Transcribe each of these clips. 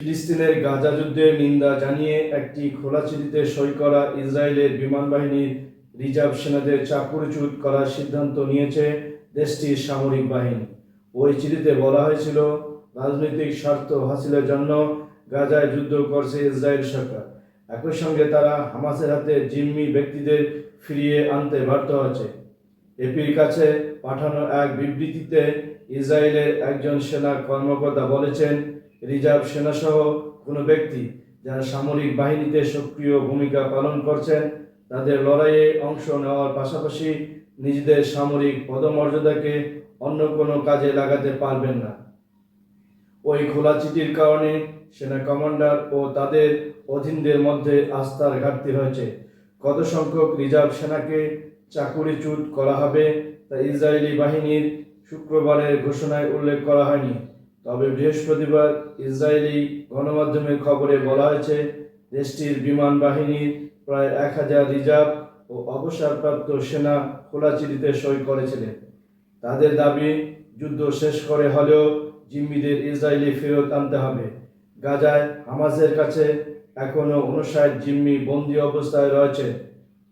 ফিলিস্তিনের গাজা যুদ্ধের নিন্দা জানিয়ে একটি খোলা চিঠিতে সই করা ইসরায়েলের বিমান বাহিনীর রিজার্ভ সেনাদের চাকরিচ্যুত করার সিদ্ধান্ত নিয়েছে দেশটির সামরিক বাহিনী। ওই চিঠিতে বলা হয়েছিল, রাজনৈতিক স্বার্থ হাসিলের জন্য গাজায় যুদ্ধ করছে ইসরায়েল সরকার। একই সঙ্গে তারা হামাসের হাতে জিম্মি ব্যক্তিদের ফিরিয়ে আনতে ব্যর্থ হচ্ছে এপির কাছে পাঠানো এক বিবৃতিতে ইসরায়েলের একজন সেনা কর্মকর্তা বলেছেন রিজার্ভ সেনাসহ কোনো ব্যক্তি যারা সামরিক বাহিনীতে সক্রিয় ভূমিকা পালন করছেন, তাদের লড়াইয়ে অংশ নেওয়ার পাশাপাশি নিজেদের সামরিক পদমর্যাদাকে অন্য কোনো কাজে লাগাতে পারবেন না। ওই খোলা চিঠির কারণে সেনা কমান্ডার ও তাদের অধীনদের মধ্যে আস্থার ঘাটতি হয়েছে। কত সংখ্যক রিজার্ভ সেনাকে চাকুরিচ্যুত করা হবে তা ইসরায়েলি বাহিনীর শুক্রবারের ঘোষণায় উল্লেখ করা হয়নি। তবে বৃহস্পতিবার ইসরায়েলি গণমাধ্যমের খবরে বলা হয়েছে, দেশটির বিমান বাহিনীর প্রায় এক হাজার রিজার্ভ ও অবসরপ্রাপ্ত সেনা খোলা চিঠিতে সই করেছিলেন। তাদের দাবি, যুদ্ধ শেষ করে হলেও জিম্মিদের ইসরায়েলি ফেরত আনতে হবে। গাজায় হামাসের কাছে এখনও উনষাট জিম্মি বন্দি অবস্থায় রয়েছে।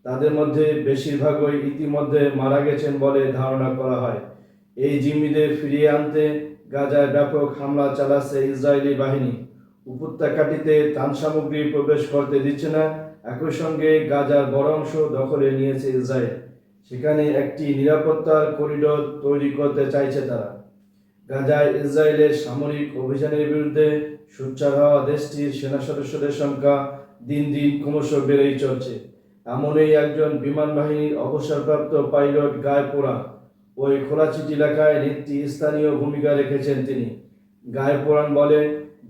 তাদের মধ্যে বেশিরভাগই ইতিমধ্যে মারা গেছেন বলে ধারণা করা হয়। এই জিম্মিদের ফিরিয়ে আনতে গাজায় ব্যাপক হামলা চালাচ্ছে ইসরায়েলি বাহিনী। উপত্যকাটিতে ত্রাণ সামগ্রী প্রবেশ করতে দিচ্ছে না, একই সঙ্গে গাজার বড় অংশ দখলে নিয়েছে ইসরায়েল। সেখানে একটি নিরাপত্তার করিডোর তৈরি করতে চাইছে তারা। গাজায় ইসরায়েলের সামরিক অভিযানের বিরুদ্ধে সোচ্চার হওয়া দেশটির সেনা সদস্যদের সংখ্যা দিন দিন ক্রমশ বেড়েই চলছে। এমনই একজন বিমান বাহিনীর অবসরপ্রাপ্ত পাইলট গায়ে পোড়া ওই খোলা চিঠি লেখায় একটি স্থানীয় ভূমিকা রেখেছেন তিনি। গায়ে পোড়ান বলে,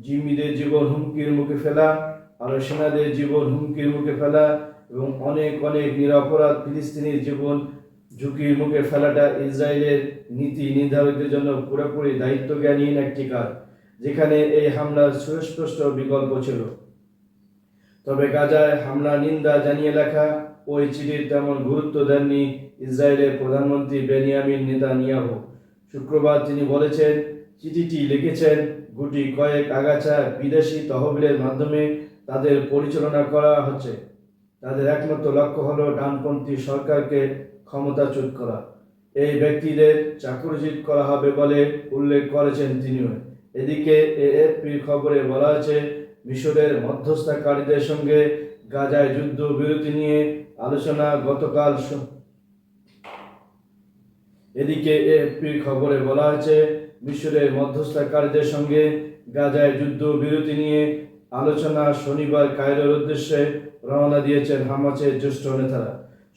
জিম্মিদের জীবন হুমকির মুখে ফেলা আর সেনাদের জীবন হুমকির মুখে ফেলা এবং অনেক অনেক নিরপরাধ ফিলিস্তিনির জীবন ঝুঁকির মুখে ফেলাটা ইসরায়েলের নীতি নির্ধারকদের জন্য পুরোপুরি দায়িত্বজ্ঞানহীন একটি কাজ, যেখানে এই হামলার সুস্পষ্ট বিকল্প ছিল। তবে গাজায় হামলা নিন্দা জানিয়ে লেখা ওই চিঠির তেমন গুরুত্ব দেননি ইসরায়েলের প্রধানমন্ত্রী বেনিয়ামিন নেতানিয়াহু। শুক্রবার তিনি বলেছেন, চিঠিটি লিখেছেন গুটি কয়েক আগাছা বিদেশি তহবিলের মাধ্যমে তাদের পরিচালনা করা হচ্ছে। তাদের একমাত্র লক্ষ্য হলো ডানপন্থী সরকারকে ক্ষমতাচ্যুত করা। এই ব্যক্তিদের চাকরিচ্যুত করা হবে বলে উল্লেখ করেছেন তিনিও। এদিকে এএফপির খবরে বলা হয়েছে, মিশরের মধ্যস্থতাকারীদের সঙ্গে গাজায় যুদ্ধ, বিরতি নিয়ে আলোচনা গতকাল এদিকে এএফপির খবরে বলা হয়েছে, মিশরের মধ্যস্থতাকারীদের সঙ্গে গাজায় যুদ্ধ, বিরতি নিয়ে আলোচনা শনিবার কায়রোর উদ্দেশ্যে রওনা দিয়েছেন হামাসের জ্যেষ্ঠ নেতারা।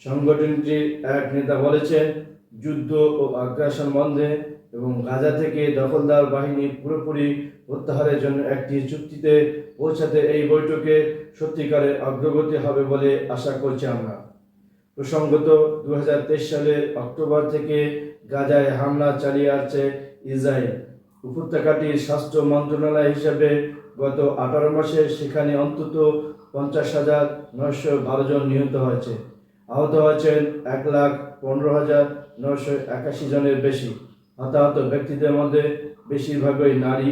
সংগঠনটির এক নেতা বলেছেন, যুদ্ধ ও আগ্রাসন বন্ধে এবং গাজা থেকে দখলদার বাহিনী পুরোপুরি প্রত্যাহারের জন্য একটি চুক্তিতে পৌঁছাতে এই বৈঠকে সত্যিকারের অগ্রগতি হবে বলে আশা করছি আমরা। প্রসঙ্গত দু হাজার তেইশ সালে অক্টোবর থেকে গাজায় হামলা চালিয়ে আসছে ইসরায়েল। উপত্যকাটির স্বাস্থ্য মন্ত্রণালয় হিসেবে গত আঠারো মাসে সেখানে অন্তত পঞ্চাশ হাজার নয়শো বারো জন নিহত হয়েছে। আহত হয়েছেন এক লাখ পনেরো হাজার নয়শো একাশি জনের বেশি। হতাহত ব্যক্তিদের মধ্যে বেশিরভাগই নারী।